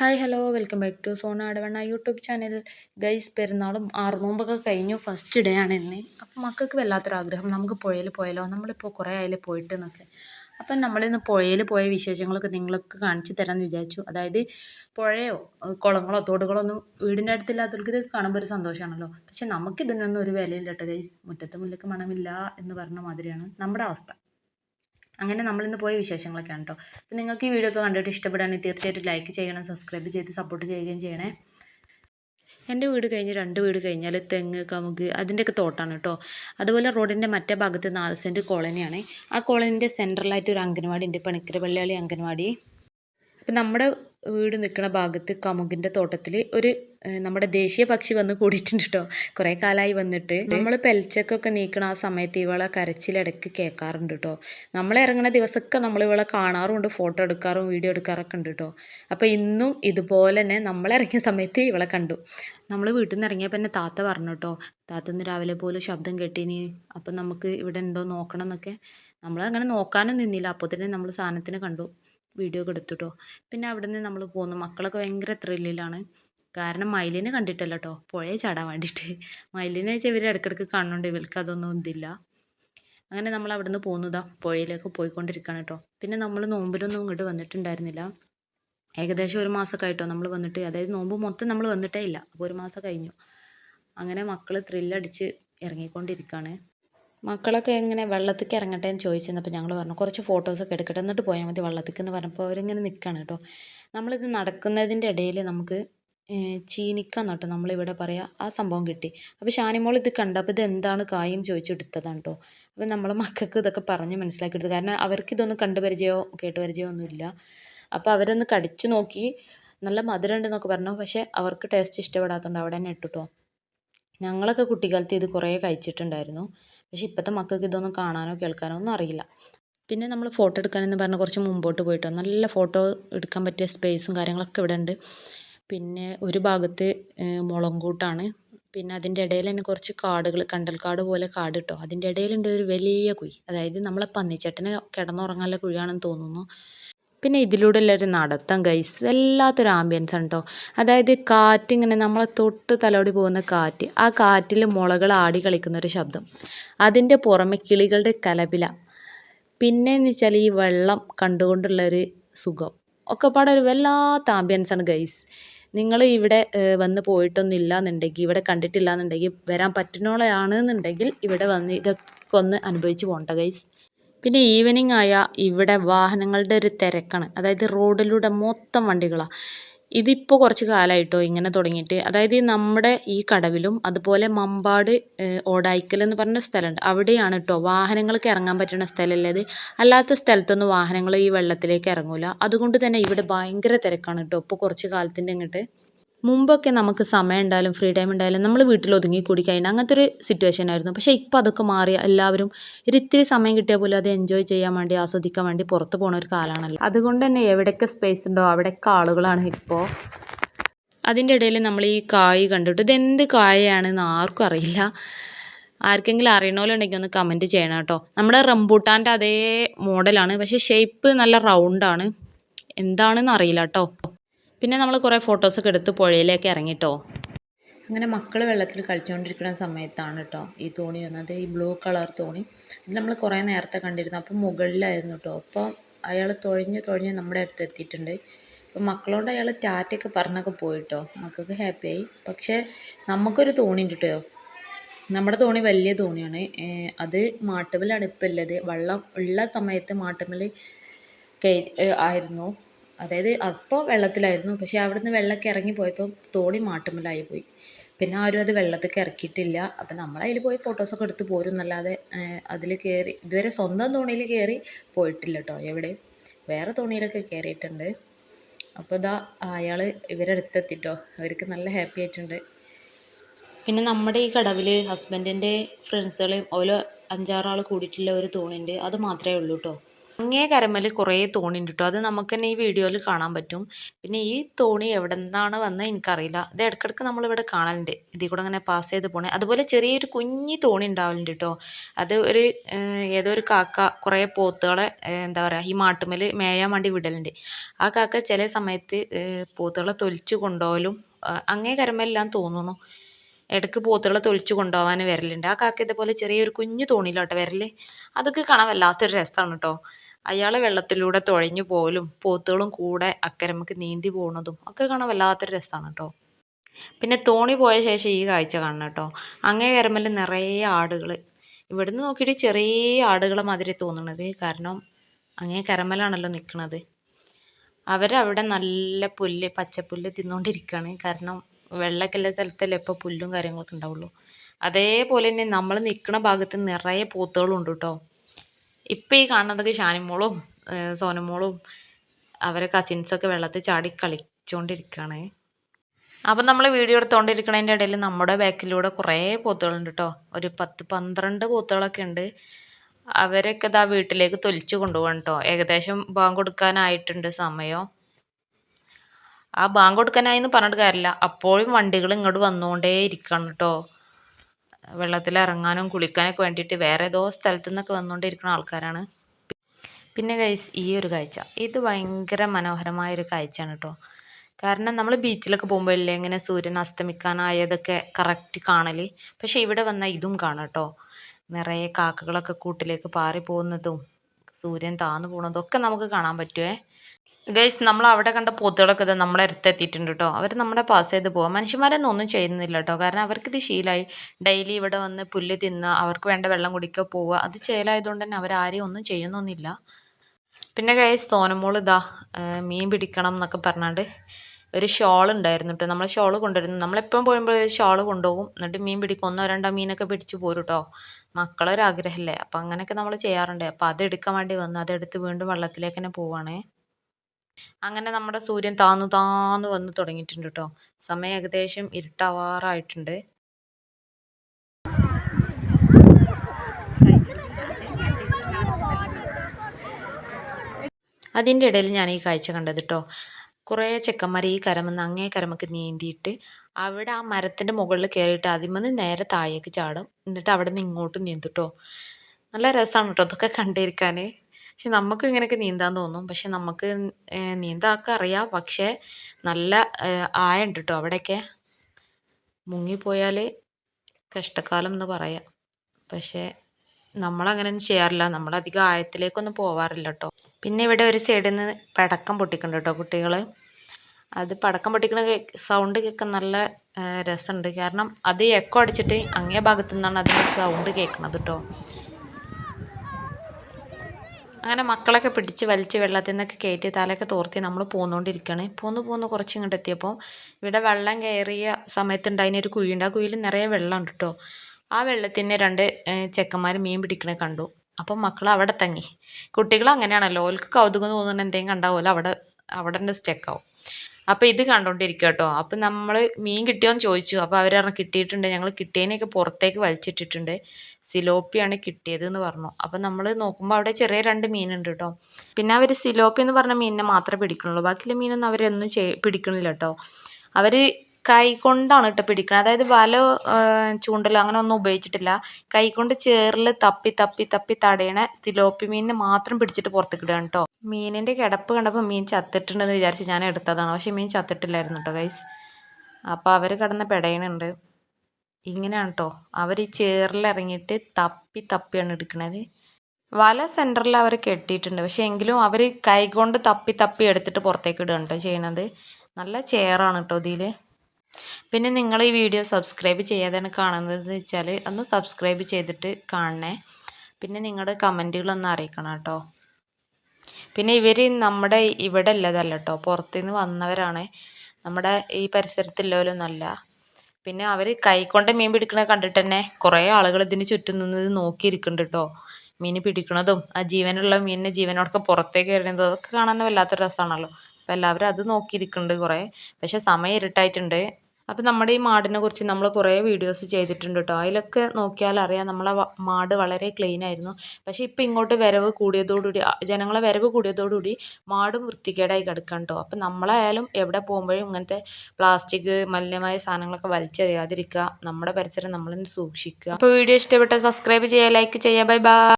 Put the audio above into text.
Hi hello welcome back to Sona Adavanna YouTube channel guys പെരുന്നാളും ആറുനോമ്പൊക്കെ കഴിഞ്ഞു. First day ആണ് ഇന്ന്. അപ്പം മക്കൾക്ക് വല്ലാത്തൊരാഗ്രഹം നമുക്ക് പുഴയിൽ പോയാലോ? നമ്മളിപ്പോൾ കുറേ ആയാലും പോയിട്ട് എന്നൊക്കെ. അപ്പം നമ്മളിന്ന് പുഴയിൽ പോയ വിശേഷങ്ങളൊക്കെ നിങ്ങൾക്ക് കാണിച്ചു തരാമെന്ന് വിചാരിച്ചു. അതായത് പുഴയോ കുളങ്ങളോ തോടുകളോ ഒന്നും വീടിന്റെ അടുത്തില്ലാത്തവർക്ക് ഇതൊക്കെ കാണുമ്പോൾ ഒരു സന്തോഷമാണല്ലോ പക്ഷെ നമുക്കിതിനൊന്നും ഒരു വിലയില്ല കേട്ടോ ഗൈസ് മുറ്റത്തെ മുല്ലക്ക് മണമില്ല എന്ന് പറഞ്ഞ മാതിരിയാണ് നമ്മുടെ അവസ്ഥ. അങ്ങനെ നമ്മളിന്ന് പോയ വിശേഷങ്ങളൊക്കെയാണ് കേട്ടോ അപ്പോൾ നിങ്ങൾക്ക് ഈ വീഡിയോ ഒക്കെ കണ്ടിട്ട് ഇഷ്ടപ്പെടുകയാണെങ്കിൽ തീർച്ചയായിട്ടും ലൈക്ക് ചെയ്യണം സബ്സ്ക്രൈബ് ചെയ്ത് സപ്പോർട്ട് ചെയ്യുകയും ചെയ്യണേ. എന്റെ വീട് കഴിഞ്ഞ് രണ്ട് വീട് കഴിഞ്ഞാൽ തെങ്ങ് കമുക് അതിന്റെയൊക്കെ തോട്ടാണ് കേട്ടോ. അതുപോലെ റോഡിന്റെ മറ്റേ ഭാഗത്ത് നാല് സെന്റ് കോളനിയാണ്. ആ കോളനിന്റെ സെൻട്രലായിട്ട് ഒരു അംഗൻവാടി ഉണ്ട് പണിക്കര പള്ളിയാളി അംഗൻവാടി. അപ്പം നമ്മുടെ വീട് നിൽക്കുന്ന ഭാഗത്ത് കമുകിന്റെ തോട്ടത്തിൽ ഒരു നമ്മുടെ ദേശീയ പക്ഷി വന്ന് കൂടിയിട്ടുണ്ട് കേട്ടോ കുറേ കാലമായി വന്നിട്ട്. നമ്മൾ പെൽച്ചക്കൊക്കെ നീക്കണ ആ സമയത്ത് ഇവളെ കരച്ചിലിടയ്ക്ക് കേൾക്കാറുണ്ട് കേട്ടോ നമ്മൾ ഇറങ്ങുന്ന ദിവസമൊക്കെ നമ്മൾ ഇവളെ കാണാറുമുണ്ട് ഫോട്ടോ എടുക്കാറും വീഡിയോ എടുക്കാറൊക്കെ ഉണ്ട് കേട്ടോ അപ്പോൾ ഇന്നും ഇതുപോലെ തന്നെ നമ്മളിറങ്ങിയ സമയത്ത് ഇവളെ കണ്ടു. നമ്മൾ വീട്ടിൽ നിന്ന് ഇറങ്ങിയപ്പോൾ തന്നെ താത്ത പറഞ്ഞു കേട്ടോ താത്തന്ന് രാവിലെ പോലും ശബ്ദം കെട്ടിനി. അപ്പം നമുക്ക് ഇവിടെ ഉണ്ടോ നോക്കണം എന്നൊക്കെ. നമ്മൾ അങ്ങനെ നോക്കാനും നിന്നില്ല. അപ്പോൾ തന്നെ നമ്മൾ സാധനത്തിന് കണ്ടു. വീഡിയോ ഒക്കെ എടുത്തു കേട്ടോ പിന്നെ അവിടെ നിന്ന് നമ്മൾ പോന്നു. മക്കളൊക്കെ ഭയങ്കര ത്രില്ലിലാണ് കാരണം മയിലിനെ കണ്ടിട്ടല്ല കേട്ടോ പുഴയെ ചാടാൻ വേണ്ടിയിട്ട് മയിലിനെ വെച്ചാൽ ഇവർ ഇടയ്ക്കിടയ്ക്ക് കാണുന്നുണ്ട് ഇവർക്ക് അതൊന്നും ഇതില്ല. അങ്ങനെ നമ്മൾ അവിടുന്ന് പോകുന്നതാ പുഴയിലേക്ക് പോയിക്കൊണ്ടിരിക്കുകയാണ് കേട്ടോ പിന്നെ നമ്മൾ നോമ്പിലൊന്നും ഇങ്ങോട്ട് വന്നിട്ടുണ്ടായിരുന്നില്ല. ഏകദേശം ഒരു മാസമൊക്കെ ആയിട്ടോ നമ്മൾ വന്നിട്ട്. അതായത് നോമ്പ് മൊത്തം നമ്മൾ വന്നിട്ടേ ഇല്ല. അപ്പോൾ ഒരു മാസം കഴിഞ്ഞു. അങ്ങനെ മക്കൾ ത്രില്ലടിച്ച് ഇറങ്ങിക്കൊണ്ടിരിക്കുകയാണ് മക്കളൊക്കെ എങ്ങനെ വെള്ളത്തിലേക്ക് ഇറങ്ങട്ടെ എന്ന് ചോദിച്ചിരുന്നപ്പോൾ ഞങ്ങൾ പറഞ്ഞു കുറച്ച് ഫോട്ടോസൊക്കെ എടുക്കട്ടെ. എന്നിട്ട് പോയാൽ മതി വെള്ളത്തിലേക്ക് എന്ന് പറഞ്ഞപ്പോൾ അവരിങ്ങനെ നിൽക്കുകയാണ് കേട്ടോ നമ്മളിത് നടക്കുന്നതിന്റെ ഇടയിൽ നമുക്ക് ചീനിക്ക കേട്ടോ നമ്മളിവിടെ പറയുക ആ സംഭവം കിട്ടി. അപ്പോൾ ഷാനിമോൾ ഇത് കണ്ടപ്പോൾ ഇത് എന്താണ് കായെന്ന് ചോദിച്ചു എടുത്തതാണ് കേട്ടോ അപ്പോൾ നമ്മളെ മക്കൾക്ക് ഇതൊക്കെ പറഞ്ഞ് മനസ്സിലാക്കി എടുത്തു കാരണം അവർക്ക് ഇതൊന്നും കണ്ടു പരിചയമോ കേട്ട് പരിചയമോ ഒന്നുമില്ല. അപ്പോൾ അവരൊന്ന് കടിച്ചു നോക്കി. നല്ല മധുരം ഉണ്ടെന്നൊക്കെ പറഞ്ഞു. പക്ഷേ അവർക്ക് ടേസ്റ്റ് ഇഷ്ടപ്പെടാത്തതുകൊണ്ട് അവിടെ തന്നെ ഇട്ടിട്ടോ. ഞങ്ങളൊക്കെ കുട്ടിക്കാലത്ത് ഇത് കുറേ കഴിച്ചിട്ടുണ്ടായിരുന്നു. പക്ഷേ ഇപ്പോഴത്തെ മക്കൾക്ക് ഇതൊന്നും കാണാനോ കേൾക്കാനോ ഒന്നും അറിയില്ല. പിന്നെ നമ്മൾ ഫോട്ടോ എടുക്കാനെന്ന് പറഞ്ഞ് കുറച്ച് മുമ്പോട്ട് പോയിട്ടോ. നല്ല ഫോട്ടോ എടുക്കാൻ പറ്റിയ സ്പേസും കാര്യങ്ങളൊക്കെ ഇവിടെ ഉണ്ട് പിന്നെ ഒരു ഭാഗത്ത് മുളങ്കൂട്ടാണ്. പിന്നെ അതിന്റെ ഇടയിൽ തന്നെ കുറച്ച് കാടുകൾ കണ്ടൽക്കാട് പോലെ കാട് കേട്ടോ അതിന്റെ ഇടയിലുണ്ട് ഒരു വലിയ കുഴി. അതായത് നമ്മളെ പന്നിച്ചേട്ടന് കിടന്നുറങ്ങാനുള്ള കുഴിയാണെന്ന് തോന്നുന്നു. പിന്നെ ഇതിലൂടെയുള്ള ഒരു നടത്തം ഗൈസ് വല്ലാത്തൊരു ആംബിയൻസ് ആണ് കേട്ടോ അതായത് കാറ്റ് ഇങ്ങനെ നമ്മളെ തൊട്ട് തലോടി പോകുന്ന കാറ്റ് ആ കാറ്റിൽ മുളകൾ ആടി കളിക്കുന്ന ഒരു ശബ്ദം. അതിന്റെ പുറമെ കിളികളുടെ കലപില. പിന്നെയെന്ന് വെച്ചാൽ ഈ വെള്ളം കണ്ടുകൊണ്ടുള്ള ഒരു സുഖം. ഒക്കെ പാടെ ഒരു വല്ലാത്ത ആംബിയൻസ് ആണ് ഗൈസ് നിങ്ങൾ ഇവിടെ വന്ന് പോയിട്ടൊന്നും എന്നുണ്ടെങ്കിൽ ഇവിടെ കണ്ടിട്ടില്ല എന്നുണ്ടെങ്കിൽ വരാൻ പറ്റുന്നോളാണെന്നുണ്ടെങ്കിൽ ഇവിടെ വന്ന് ഇതൊക്കെ ഒന്ന് അനുഭവിച്ച് പോകണ്ട ഗൈസ് പിന്നെ ഈവനിങ് ആയാൽ ഇവിടെ വാഹനങ്ങളുടെ ഒരു തിരക്കാണ്. അതായത് റോഡിലൂടെ മൊത്തം വണ്ടികളാണ് ഇതിപ്പോൾ കുറച്ച് കാലമായിട്ടോ ഇങ്ങനെ തുടങ്ങിയിട്ട്. അതായത് നമ്മുടെ ഈ കടവിലും അതുപോലെ മമ്പാട് ഓടായിക്കൽ എന്ന് പറഞ്ഞ സ്ഥലമുണ്ട്. അവിടെയാണ് കേട്ടോ വാഹനങ്ങൾക്ക് ഇറങ്ങാൻ പറ്റുന്ന സ്ഥലമുള്ളത്. അല്ലാത്ത സ്ഥലത്തൊന്നും വാഹനങ്ങൾ ഈ വെള്ളത്തിലേക്ക് ഇറങ്ങില്ല അതുകൊണ്ട് തന്നെ ഇവിടെ ഭയങ്കര തിരക്കാണ് കേട്ടോ ഇപ്പോൾ കുറച്ച് കാലത്തിന്റെ ഇങ്ങോട്ട്. മുമ്പൊക്കെ നമുക്ക് സമയം ഉണ്ടായാലും ഫ്രീ ടൈം ഉണ്ടായാലും നമ്മൾ വീട്ടിൽ ഒതുങ്ങി കൂടി കഴിഞ്ഞാൽ അങ്ങനത്തെ ഒരു സിറ്റുവേഷൻ ആയിരുന്നു. പക്ഷേ ഇപ്പോൾ അതൊക്കെ മാറി. എല്ലാവരും ഒരിത്തിരി സമയം കിട്ടിയാൽ പോലും അത് എൻജോയ് ചെയ്യാൻ വേണ്ടി ആസ്വദിക്കാൻ വേണ്ടി പുറത്ത് പോകുന്ന ഒരു കാലമാണല്ലോ. അതുകൊണ്ട് തന്നെ എവിടെയൊക്കെ സ്പേസ് ഉണ്ടോ അവിടെയൊക്കെ ആളുകളാണ് ഇപ്പോൾ അതിന്റെ ഇടയിൽ നമ്മൾ ഈ കായ് കണ്ടിട്ട് ഇതെന്ത് കായയാണെന്ന് ആർക്കും അറിയില്ല. ആർക്കെങ്കിലും അറിയണമല്ലുണ്ടെങ്കിൽ ഒന്ന് കമന്റ് ചെയ്യണം കേട്ടോ. നമ്മുടെ റംബൂട്ടാന്റെ അതേ മോഡലാണ് പക്ഷേ ഷേപ്പ് നല്ല റൗണ്ടാണ് എന്താണെന്ന് അറിയില്ല കേട്ടോ. പിന്നെ നമ്മൾ കുറേ ഫോട്ടോസൊക്കെ എടുത്ത് പുഴയിലേക്ക് ഇറങ്ങിട്ടോ? അങ്ങനെ മക്കൾ വെള്ളത്തിൽ കളിച്ചുകൊണ്ടിരിക്കുന്ന സമയത്താണ് കേട്ടോ ഈ തോണി വന്നത് ഈ ബ്ലൂ കളർ തോണി. ഇത് നമ്മൾ കുറേ നേരത്തെ കണ്ടിരുന്നു. അപ്പം മുകളിലായിരുന്നു കേട്ടോ അപ്പോൾ അയാൾ തുഴഞ്ഞ് തുഴഞ്ഞ് നമ്മുടെ അടുത്ത് എത്തിയിട്ടുണ്ട്. അപ്പം മക്കളോട് അയാൾ ടാറ്റയൊക്കെ പറഞ്ഞൊക്കെ പോയിട്ടോ മക്കൾക്ക് ഹാപ്പിയായി പക്ഷേ നമുക്കൊരു തോണി ഉണ്ട് കേട്ടോ നമ്മുടെ തോണി വലിയ തോണിയാണ്. അത് മാട്ടുമ്മലാണ് ഇപ്പം ഉള്ളത് വെള്ളം ഉള്ള സമയത്ത് മാട്ടുമല ആയിരുന്നു. അതായത് അപ്പോൾ വെള്ളത്തിലായിരുന്നു. പക്ഷേ അവിടുന്ന് വെള്ളമൊക്കെ ഇറങ്ങി പോയപ്പോൾ തോണി മാട്ടുമ്മലായി പോയി. പിന്നെ ആരും അത് വെള്ളത്തിൽ ഇറക്കിയിട്ടില്ല. അപ്പം നമ്മൾ അതിൽ പോയി ഫോട്ടോസൊക്കെ എടുത്ത് പോരും എന്നല്ലാതെ അതിൽ കയറി ഇതുവരെ സ്വന്തം തോണിയിൽ കയറി പോയിട്ടില്ല കേട്ടോ എവിടെയും. വേറെ തോണിയിലൊക്കെ കയറിയിട്ടുണ്ട് അപ്പോൾ ഇതാ അയാൾ ഇവരെ അടുത്തെത്തിട്ടോ അവർക്ക് നല്ല ഹാപ്പി ആയിട്ടുണ്ട്. പിന്നെ നമ്മുടെ ഈ കടവിൽ ഹസ്ബൻഡിന്റെ ഫ്രണ്ട്സുകളെയും ഓരോ അഞ്ചാറാൾ കൂടിയിട്ടുള്ള ഒരു തോണിയുണ്ട് അത് മാത്രമേ ഉള്ളൂ കേട്ടോ അങ്ങേ കരമൽ കുറേ തോണി ഉണ്ട് കേട്ടോ അത് നമുക്ക് തന്നെ ഈ വീഡിയോയിൽ കാണാൻ പറ്റും. പിന്നെ ഈ തോണി എവിടെ നിന്നാണ് വന്നത് എനിക്കറിയില്ല. ഇത് ഇടയ്ക്കിടയ്ക്ക് നമ്മളിവിടെ കാണലുണ്ട്. ഇതിൽ കൂടെ അങ്ങനെ പാസ് ചെയ്ത് പോണേ. അതുപോലെ ചെറിയൊരു കുഞ്ഞി തോണി ഉണ്ടാവലുണ്ട് കേട്ടോ അത് ഒരു ഏതോ ഒരു കാക്ക കുറേ പോത്തുകളെ എന്താ പറയുക ഈ മാട്ടുമൽ മേയാൻ വേണ്ടി വിടലുണ്ട്. ആ കാക്ക ചില സമയത്ത് പോത്തുകളെ തൊലിച്ച് കൊണ്ടുപോകലും ഏഹ്, അങ്ങേ കരമലിലാന്ന് തോന്നുന്നു. ഇടയ്ക്ക് പോത്തുകളെ തൊളിച്ച് കൊണ്ടുപോകാൻ വരലുണ്ട്. ആ കാക്ക ഇതേപോലെ ചെറിയൊരു കുഞ്ഞു തോണിയിലോട്ടെ വരൽ. അതൊക്കെ കാണാൻ വല്ലാത്തൊരു രസമാണ് കേട്ടോ അയാൾ വെള്ളത്തിലൂടെ തുഴഞ്ഞു പോലും പോത്തുകളും കൂടെ അക്കരമക്ക് നീന്തി പോകുന്നതും ഒക്കെ കാണാൻ വല്ലാത്തൊരു രസമാണ് കേട്ടോ പിന്നെ തോണി പോയ ശേഷം ഈ കാഴ്ച കാണണം കേട്ടോ അങ്ങേ കരമൽ നിറയെ ആടുകൾ ഇവിടുന്ന് നോക്കിയിട്ട് ചെറിയ ആടുകളെ മാതിരി തോന്നണത്. കാരണം അങ്ങേ കരമലാണല്ലോ നിൽക്കുന്നത് അവരവിടെ നല്ല പുല്ല് പച്ചപ്പുല്ല് തിന്നുകൊണ്ടിരിക്കുകയാണ് കാരണം വെള്ളക്കെല്ലാം സ്ഥലത്തല്ലേ ഇപ്പോൾ പുല്ലും കാര്യങ്ങളൊക്കെ ഉണ്ടാവുള്ളൂ. അതേപോലെ തന്നെ നമ്മൾ നിൽക്കുന്ന ഭാഗത്ത് നിറയെ പോത്തുകളുണ്ട് കേട്ടോ ഇപ്പം ഈ കാണുന്നതൊക്കെ ഷാനിമോളും സോനമോളും അവരെ കസിൻസൊക്കെ വെള്ളത്തിൽ ചാടി കളിച്ചുകൊണ്ടിരിക്കുകയാണ് അപ്പം നമ്മൾ വീഡിയോ എടുത്തുകൊണ്ടിരിക്കണതിന്റെ ഇടയിൽ നമ്മുടെ ബാക്കിലൂടെ കുറേ പോത്തുകളുണ്ട് കേട്ടോ ഒരു പത്ത് പന്ത്രണ്ട് പോത്തുകളൊക്കെ ഉണ്ട്. അവരൊക്കെ ഇതാ വീട്ടിലേക്ക് തൊലിച്ചു കൊണ്ടുപോകണം കേട്ടോ ഏകദേശം ബാങ്ക് കൊടുക്കാനായിട്ടുണ്ട് സമയം. ആ ബാങ്ക് കൊടുക്കാനായി എന്ന് പറഞ്ഞിട്ട് കാര്യമില്ല അപ്പോഴും വണ്ടികൾ ഇങ്ങോട്ട് വന്നുകൊണ്ടേ ഇരിക്കുകയാണ് കേട്ടോ വെള്ളത്തിൽ ഇറങ്ങാനും കുളിക്കാനൊക്കെ വേണ്ടിയിട്ട് വേറെ ഏതോ സ്ഥലത്തു നിന്നൊക്കെ വന്നുകൊണ്ടിരിക്കുന്ന ആൾക്കാരാണ്. പിന്നെ ഗൈസ് ഈ ഒരു കാഴ്ച. ഇത് ഭയങ്കര മനോഹരമായ ഒരു കാഴ്ചയാണ് കേട്ടോ കാരണം നമ്മൾ ബീച്ചിലൊക്കെ പോകുമ്പോഴല്ലേ ഇങ്ങനെ സൂര്യൻ അസ്തമിക്കാനായതൊക്കെ കറക്റ്റ് കാണൽ പക്ഷേ ഇവിടെ വന്നാൽ ഇതും കാണാം കേട്ടോ നിറയെ കാക്കകളൊക്കെ കൂട്ടിലേക്ക് പാറി പോകുന്നതും സൂര്യൻ താന്നു പോകുന്നതും ഒക്കെ നമുക്ക് കാണാൻ പറ്റുമേ ഗൈസ് നമ്മൾ അവിടെ കണ്ട പോത്തുകളൊക്കെ ഇത് നമ്മുടെ അടുത്ത് എത്തിയിട്ടുണ്ട് കേട്ടോ അവർ നമ്മുടെ പാസ് ചെയ്ത് പോകാം മനുഷ്യന്മാരൊന്നും ഒന്നും ചെയ്യുന്നില്ല കേട്ടോ കാരണം അവർക്കിത് ശീലമായി ഡെയിലി ഇവിടെ വന്ന് പുല്ല് തിന്നുക അവർക്ക് വേണ്ട വെള്ളം കുടിക്കുക പോവുക. അത് ചേലായതുകൊണ്ട് തന്നെ അവരാരെയും ഒന്നും ചെയ്യുന്നൊന്നുമില്ല. പിന്നെ ഗൈസ് സോനമോൾ ഇതാ മീൻ പിടിക്കണം എന്നൊക്കെ പറഞ്ഞാണ്ട് ഒരു ഷോൾ ഉണ്ടായിരുന്നു കേട്ടോ നമ്മൾ ഷോൾ കൊണ്ടുവരുന്നു നമ്മളെപ്പോഴും പോകുമ്പോൾ ഷോൾ കൊണ്ടുപോകും. എന്നിട്ട് മീൻ പിടിക്കും. ഒന്നോ രണ്ടോ മീനൊക്കെ പിടിച്ച് പോരും കേട്ടോ മക്കളൊരാഗ്രഹമല്ലേ അപ്പം അങ്ങനെയൊക്കെ നമ്മൾ ചെയ്യാറുണ്ട്. അപ്പം അതെടുക്കാൻ വേണ്ടി വന്നു. അതെടുത്ത് വീണ്ടും വെള്ളത്തിലേക്ക് തന്നെ പോവാണേ. അങ്ങനെ നമ്മുടെ സൂര്യൻ താന്നു താന്നു വന്ന് തുടങ്ങിയിട്ടുണ്ട് കേട്ടോ സമയം ഏകദേശം ഇരുട്ടാവാറായിട്ടുണ്ട്. അതിന്റെ ഇടയിൽ ഞാൻ ഈ കാഴ്ച കണ്ടത് കേട്ടോ കുറേ ചെക്കന്മാർ ഈ കരമെന്ന് അങ്ങേ കരമൊക്കെ നീന്തിയിട്ട് അവിടെ ആ മരത്തിന്റെ മുകളിൽ കയറിയിട്ട് അതിമന്ന് നേരെ താഴേക്ക് ചാടും. എന്നിട്ട് അവിടെ നിന്ന് ഇങ്ങോട്ട് നീന്തും കേട്ടോ നല്ല രസമാണ് കേട്ടോ അതൊക്കെ കണ്ടിരിക്കാൻ പക്ഷെ നമുക്ക് ഇങ്ങനെയൊക്കെ നീന്താൻ തോന്നും. പക്ഷെ നമുക്ക് നീന്താനൊക്കെ അറിയാം. പക്ഷേ നല്ല ആയുണ്ട് കേട്ടോ അവിടെയൊക്കെ. മുങ്ങിപ്പോയാൽ കഷ്ടകാലം എന്ന് പറയാം. പക്ഷേ നമ്മളങ്ങനെയൊന്നും ചെയ്യാറില്ല. നമ്മളധികം ആഴത്തിലേക്കൊന്നും പോവാറില്ല കേട്ടോ പിന്നെ ഇവിടെ ഒരു സൈഡിൽ നിന്ന് പടക്കം പൊട്ടിക്കുന്നുണ്ട് കേട്ടോ കുട്ടികൾ അത് പടക്കം പൊട്ടിക്കുന്ന സൗണ്ട് കേൾക്കാൻ നല്ല രസമുണ്ട്. കാരണം അത് എക്കോ അടിച്ചിട്ട് അങ്ങേ ഭാഗത്തു നിന്നാണ് അതിന്റെ സൗണ്ട് കേൾക്കുന്നത് കേട്ടോ. അങ്ങനെ മക്കളൊക്കെ പിടിച്ച് വലിച്ച് വെള്ളത്തിൽ നിന്നൊക്കെ കയറ്റി തലയൊക്കെ തോർത്തി നമ്മൾ പോന്നുകൊണ്ടിരിക്കുകയാണ്. പോന്ന് പോന്ന് കുറച്ച് ഇങ്ങോട്ട് എത്തിയപ്പോൾ ഇവിടെ വെള്ളം കയറിയ സമയത്തുണ്ടായിന് ഒരു കുഴിയുണ്ട്. ആ കുഴിയിൽ നിറയെ വെള്ളമുണ്ട് കേട്ടോ. ആ വെള്ളത്തിന് രണ്ട് ചെക്കന്മാർ മീൻ പിടിക്കണേ കണ്ടു. അപ്പം മക്കൾ അവിടെ തങ്ങി. കുട്ടികൾ അങ്ങനെയാണല്ലോ. ഓൽക്ക് കൗതുകം തോന്നുന്ന എന്തെങ്കിലും കണ്ടാവുമല്ലോ അവിടെ അവിടെ തന്നെ സ്റ്റക്കാവും അപ്പോൾ ഇത് കണ്ടുകൊണ്ടിരിക്കുക കേട്ടോ അപ്പം നമ്മൾ മീൻ കിട്ടിയോന്ന് ചോദിച്ചു. അപ്പോൾ അവർ പറഞ്ഞു കിട്ടിയിട്ടുണ്ട്. ഞങ്ങൾ കിട്ടിയതിനെയൊക്കെ പുറത്തേക്ക് വലിച്ചിട്ടിട്ടുണ്ട്. സിലോപ്പിയാണ് കിട്ടിയത് എന്ന് പറഞ്ഞു. അപ്പം നമ്മൾ നോക്കുമ്പോൾ അവിടെ ചെറിയ രണ്ട് മീനുണ്ട് കേട്ടോ പിന്നെ അവർ സിലോപ്പി എന്ന് പറഞ്ഞ മീനിനെ മാത്രമേ പിടിക്കണുള്ളൂ ബാക്കിയുള്ള മീനൊന്നും അവരൊന്നും ചെയ് പിടിക്കണില്ല കേട്ടോ അവർ കൈ കൊണ്ടാണ് കേട്ടോ പിടിക്കുന്നത് അതായത് വല ചൂണ്ടലോ അങ്ങനെ ഒന്നും ഉപയോഗിച്ചിട്ടില്ല. കൈ കൊണ്ട് ചേറിൽ തപ്പി തപ്പി തപ്പി തടയണ സിലോപ്പി മീനിനെ മാത്രം പിടിച്ചിട്ട് പുറത്തേക്ക് ഇടുകയാണ് കേട്ടോ മീനിന്റെ കിടപ്പ് കണ്ടപ്പോൾ മീൻ ചത്തിട്ടുണ്ടെന്ന് വിചാരിച്ച് ഞാൻ എടുത്തതാണ്. പക്ഷേ മീൻ ചത്തിട്ടില്ലായിരുന്നു കേട്ടോ ഗൈസ് അപ്പോൾ അവർ കിടന്ന് പെടയണുണ്ട്. ഇങ്ങനെയാണ് കേട്ടോ അവർ ഈ ചേറിലിറങ്ങിയിട്ട് തപ്പി തപ്പിയാണ് എടുക്കുന്നത് വല സെന്ററിൽ അവർ കെട്ടിയിട്ടുണ്ട്. പക്ഷേ എങ്കിലും അവർ കൈകൊണ്ട് തപ്പി തപ്പി എടുത്തിട്ട് പുറത്തേക്ക് ഇടുകയാണ് കേട്ടോ ചെയ്യണത്. നല്ല ചെയറാണ് കേട്ടോ ഇതിൽ പിന്നെ നിങ്ങൾ ഈ വീഡിയോ സബ്സ്ക്രൈബ് ചെയ്യാതെയാണ് കാണുന്നത് വെച്ചാൽ ഒന്ന് സബ്സ്ക്രൈബ് ചെയ്തിട്ട് കാണണേ. പിന്നെ നിങ്ങളുടെ കമന്റുകളൊന്ന് അറിയിക്കണം കേട്ടോ പിന്നെ ഇവർ നമ്മുടെ ഇവിടെ ഉള്ളതല്ല കേട്ടോ പുറത്തുനിന്ന് വന്നവരാണ്. നമ്മുടെ ഈ പരിസരത്തുള്ളവരൊന്നുമല്ല. പിന്നെ അവർ കൈകൊണ്ട് മീൻ പിടിക്കണത് കണ്ടിട്ട് തന്നെ കുറേ ആളുകൾ ഇതിന് ചുറ്റും നിന്ന് നോക്കിയിരിക്കുന്നുണ്ട്. കേട്ടോ മീൻ പിടിക്കുന്നതും ആ ജീവനുള്ള മീനിനെ ജീവനോടൊക്കെ പുറത്തേക്ക് എറിയുന്നതും അതൊക്കെ കാണാൻ വല്ലാത്തൊരു രസമാണല്ലോ. അപ്പോൾ എല്ലാവരും അത് നോക്കിയിരിക്കുന്നുണ്ട് കുറേ. പക്ഷേ സമയം ഇരുട്ടായിട്ടുണ്ട്. അപ്പം നമ്മുടെ ഈ മാടിനെ കുറിച്ച് നമ്മൾ കുറേ വീഡിയോസ് ചെയ്തിട്ടുണ്ട് കേട്ടോ അതിലൊക്കെ നോക്കിയാൽ അറിയാം നമ്മളെ മാട് വളരെ ക്ലീൻ ആയിരുന്നു. പക്ഷേ ഇപ്പം ഇങ്ങോട്ട് വരവ് കൂടിയതോടുകൂടി ജനങ്ങളെ വരവ് കൂടിയതോടുകൂടി മാടും വൃത്തികേടായി കിടക്കാൻ കേട്ടോ അപ്പം നമ്മളായാലും എവിടെ പോകുമ്പോഴും ഇങ്ങനത്തെ പ്ലാസ്റ്റിക് മലിനമായ സാധനങ്ങളൊക്കെ വലിച്ചെറിയാതിരിക്കുക. നമ്മുടെ പരിസരം നമ്മൾ സൂക്ഷിക്കുക. അപ്പോൾ വീഡിയോ ഇഷ്ടപ്പെട്ട സബ്സ്ക്രൈബ് ചെയ്യുക ലൈക്ക് ചെയ്യുക. Bye bye